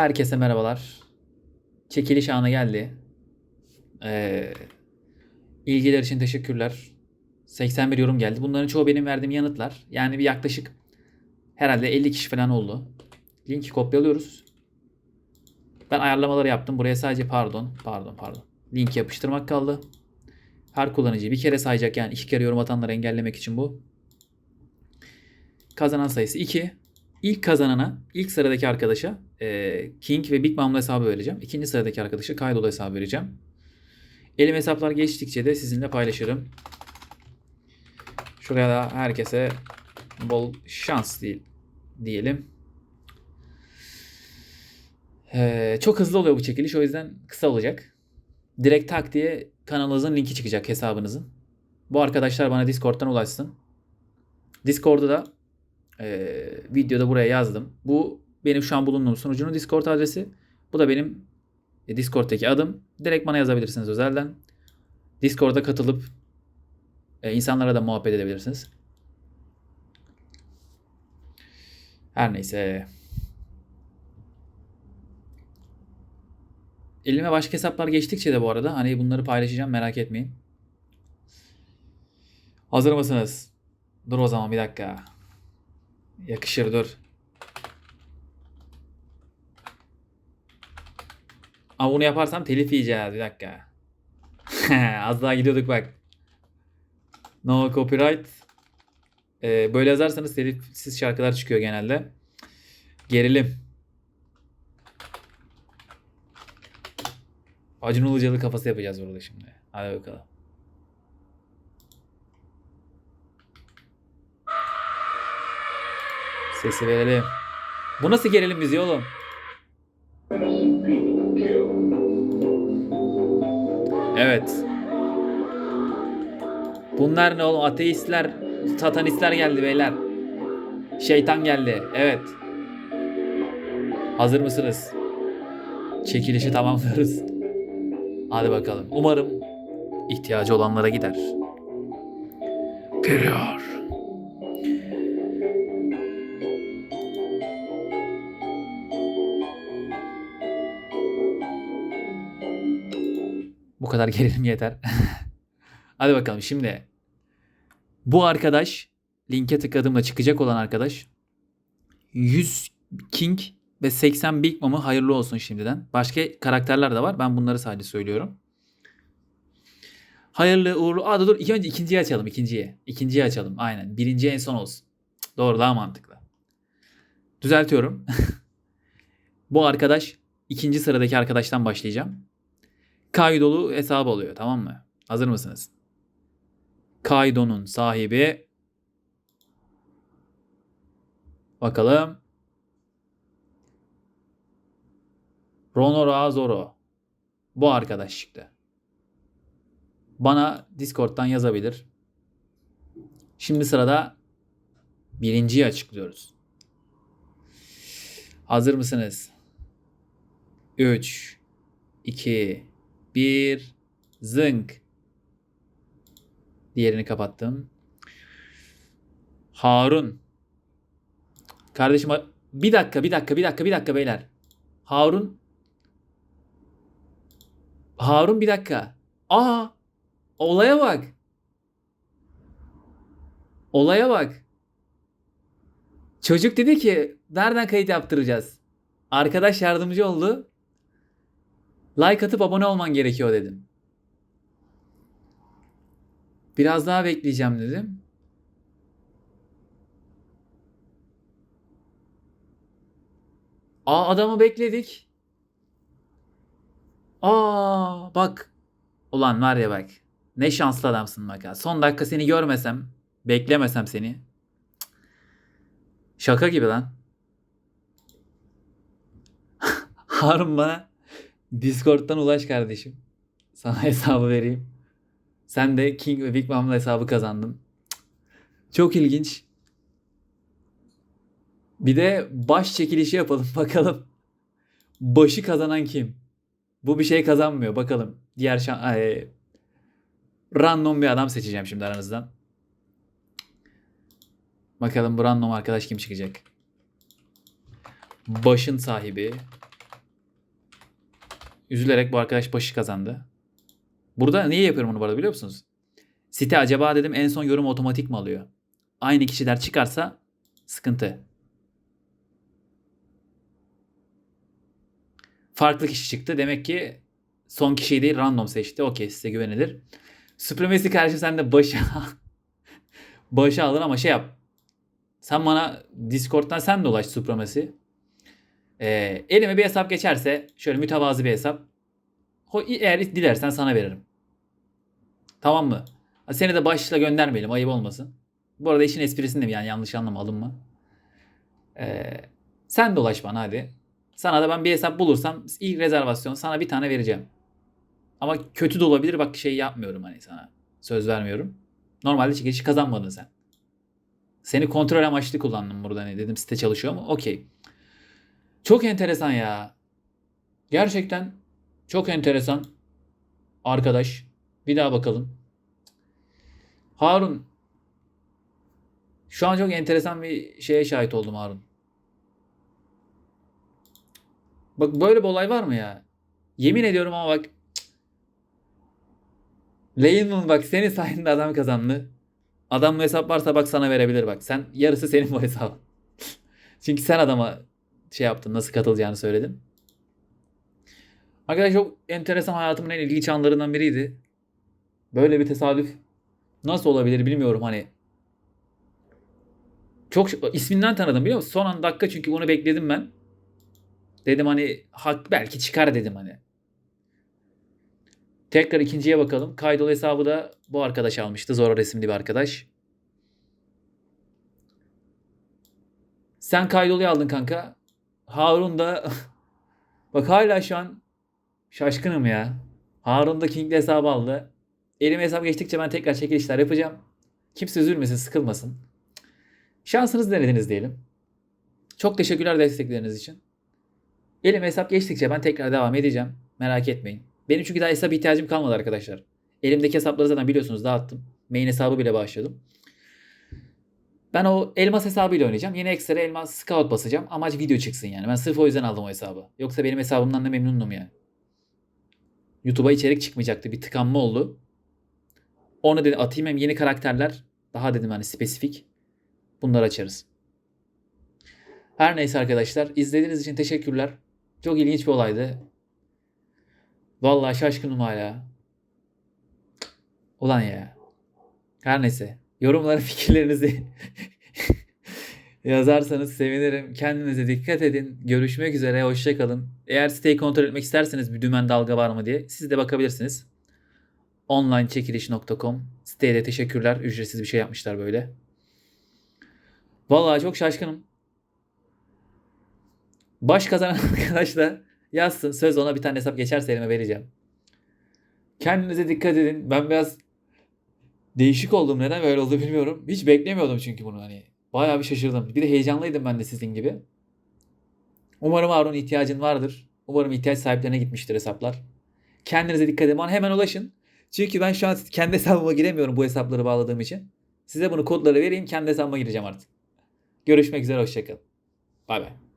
Herkese merhabalar. Çekiliş anı geldi. Ee, ilgiler için teşekkürler. 81 yorum geldi. Bunların çoğu benim verdiğim yanıtlar. Yani bir yaklaşık herhalde 50 kişi falan oldu. Linki kopyalıyoruz. Ben ayarlamaları yaptım. Buraya sadece pardon, pardon, pardon. Link yapıştırmak kaldı. Her kullanıcı bir kere sayacak yani iki kere yorum atanları engellemek için bu. Kazanan sayısı 2. İlk kazanana, ilk sıradaki arkadaşa e, King ve Big Mom'la hesabı vereceğim. İkinci sıradaki arkadaşa Kaydolu hesabı vereceğim. Elim hesaplar geçtikçe de sizinle paylaşırım. Şuraya da herkese bol şans değil, diyelim. Ee, çok hızlı oluyor bu çekiliş o yüzden kısa olacak. Direkt tak diye kanalınızın linki çıkacak hesabınızın. Bu arkadaşlar bana Discord'dan ulaşsın. Discord'da da e, videoda buraya yazdım. Bu benim şu an bulunduğum sunucunun Discord adresi. Bu da benim e, Discord'daki adım. Direkt bana yazabilirsiniz özelden. Discord'a katılıp e, insanlara da muhabbet edebilirsiniz. Her neyse. Elime başka hesaplar geçtikçe de bu arada hani bunları paylaşacağım merak etmeyin. Hazır mısınız? Dur o zaman bir dakika. Yakışır dur. Ama bunu yaparsam telif yiyeceğiz. Bir dakika. Az daha gidiyorduk bak. No copyright. Ee, böyle yazarsanız telifsiz şarkılar çıkıyor genelde. Gerilim. Acun Ilıcalı kafası yapacağız burada şimdi. Hadi bakalım. Sesi verelim. Bu nasıl gerilim müziği oğlum? Evet. Bunlar ne oğlum? Ateistler, satanistler geldi beyler. Şeytan geldi. Evet. Hazır mısınız? Çekilişi tamamlıyoruz. Hadi bakalım. Umarım ihtiyacı olanlara gider. Geliyor. Kadar gerilim yeter. Hadi bakalım şimdi. Bu arkadaş linke tıkladığımda çıkacak olan arkadaş 100 King ve 80 Big Mom'u hayırlı olsun şimdiden. Başka karakterler de var. Ben bunları sadece söylüyorum. Hayırlı uğurlu. Aa dur ilk önce ikinciyi açalım ikinciyi. İkinciyi açalım aynen. Birinci en son olsun. Cık, Doğru daha mantıklı. Düzeltiyorum. Bu arkadaş ikinci sıradaki arkadaştan başlayacağım. Kaydolu hesabı oluyor tamam mı? Hazır mısınız? Kaido'nun sahibi bakalım Ronora Zoro. Bu arkadaş çıktı. Bana Discord'dan yazabilir. Şimdi sırada birinciyi açıklıyoruz. Hazır mısınız? 3 2 1 zınk. Diğerini kapattım. Harun. Kardeşim bir dakika bir dakika bir dakika bir dakika beyler. Harun. Harun bir dakika. Aa olaya bak. Olaya bak. Çocuk dedi ki nereden kayıt yaptıracağız? Arkadaş yardımcı oldu. Like atıp abone olman gerekiyor dedim. Biraz daha bekleyeceğim dedim. Aa adamı bekledik. Aa bak. Ulan var ya bak. Ne şanslı adamsın bak ha. Son dakika seni görmesem, beklemesem seni. Şaka gibi lan. Harun bana Discord'dan ulaş kardeşim. Sana hesabı vereyim. Sen de King ve Big Mom'la hesabı kazandın. Çok ilginç. Bir de baş çekilişi yapalım bakalım. Başı kazanan kim? Bu bir şey kazanmıyor bakalım. Diğer şan ay, random bir adam seçeceğim şimdi aranızdan. Bakalım bu random arkadaş kim çıkacak? Başın sahibi Üzülerek bu arkadaş başı kazandı. Burada niye yapıyorum bunu bu arada biliyor musunuz? Site acaba dedim en son yorum otomatik mi alıyor? Aynı kişiler çıkarsa sıkıntı. Farklı kişi çıktı. Demek ki son kişiyi değil random seçti. Okey size güvenilir. Supremacy karşı sen de başa başa alır ama şey yap. Sen bana Discord'dan sen de ulaş Supremacy. Ee, elime bir hesap geçerse şöyle mütevazı bir hesap. Eğer dilersen sana veririm. Tamam mı? Seni de başla göndermeyelim ayıp olmasın. Bu arada işin esprisinde mi yani yanlış anlama alınma. Ee, sen de ulaş bana hadi. Sana da ben bir hesap bulursam ilk rezervasyon sana bir tane vereceğim. Ama kötü de olabilir bak şey yapmıyorum hani sana. Söz vermiyorum. Normalde çekilişi kazanmadın sen. Seni kontrol amaçlı kullandım burada hani dedim site çalışıyor mu? Okey. Çok enteresan ya. Gerçekten çok enteresan. Arkadaş. Bir daha bakalım. Harun. Şu an çok enteresan bir şeye şahit oldum Harun. Bak böyle bir olay var mı ya? Yemin ediyorum ama bak. Layman bak senin sayende adam kazandı. Adamla hesap varsa bak sana verebilir bak. Sen yarısı senin bu hesap. Çünkü sen adama şey yaptın nasıl katılacağını söyledin. Arkadaşlar çok enteresan hayatımın en ilginç anlarından biriydi. Böyle bir tesadüf nasıl olabilir bilmiyorum hani. Çok isminden tanıdım biliyor musun? Son an dakika çünkü bunu bekledim ben. Dedim hani hak belki çıkar dedim hani. Tekrar ikinciye bakalım. Kaydol hesabı da bu arkadaş almıştı. Zora resimli bir arkadaş. Sen Kaydol'u aldın kanka. Harun da bak hala şu an şaşkınım ya. Harun da King'li hesabı aldı. Elime hesap geçtikçe ben tekrar çekilişler yapacağım. Kimse üzülmesin, sıkılmasın. Şansınızı denediniz diyelim. Çok teşekkürler destekleriniz için. Elime hesap geçtikçe ben tekrar devam edeceğim. Merak etmeyin. Benim çünkü daha hesap ihtiyacım kalmadı arkadaşlar. Elimdeki hesapları zaten biliyorsunuz dağıttım. Main hesabı bile başladım. Ben o elmas hesabıyla oynayacağım. Yine ekstra elmas scout basacağım. Amaç video çıksın yani. Ben sırf o yüzden aldım o hesabı. Yoksa benim hesabımdan da memnundum yani. YouTube'a içerik çıkmayacaktı. Bir tıkanma oldu. Onu dedim atayım hem yeni karakterler. Daha dedim hani spesifik. Bunları açarız. Her neyse arkadaşlar. izlediğiniz için teşekkürler. Çok ilginç bir olaydı. Vallahi şaşkınım hala. Ulan ya. Her neyse. Yorumlara fikirlerinizi yazarsanız sevinirim. Kendinize dikkat edin. Görüşmek üzere. Hoşçakalın. Eğer siteyi kontrol etmek isterseniz bir dümen dalga var mı diye siz de bakabilirsiniz. onlineçekiliş.com Siteye de teşekkürler. Ücretsiz bir şey yapmışlar böyle. Vallahi çok şaşkınım. Baş kazanan arkadaş da yazsın. Söz ona bir tane hesap geçerse elime vereceğim. Kendinize dikkat edin. Ben biraz değişik oldum. Neden böyle oldu bilmiyorum. Hiç beklemiyordum çünkü bunu hani. Bayağı bir şaşırdım. Bir de heyecanlıydım ben de sizin gibi. Umarım Harun ihtiyacın vardır. Umarım ihtiyaç sahiplerine gitmiştir hesaplar. Kendinize dikkat edin. Hemen ulaşın. Çünkü ben şu an kendi hesabıma giremiyorum bu hesapları bağladığım için. Size bunu kodları vereyim. Kendi hesabıma gireceğim artık. Görüşmek üzere. Hoşçakalın. Bay bay.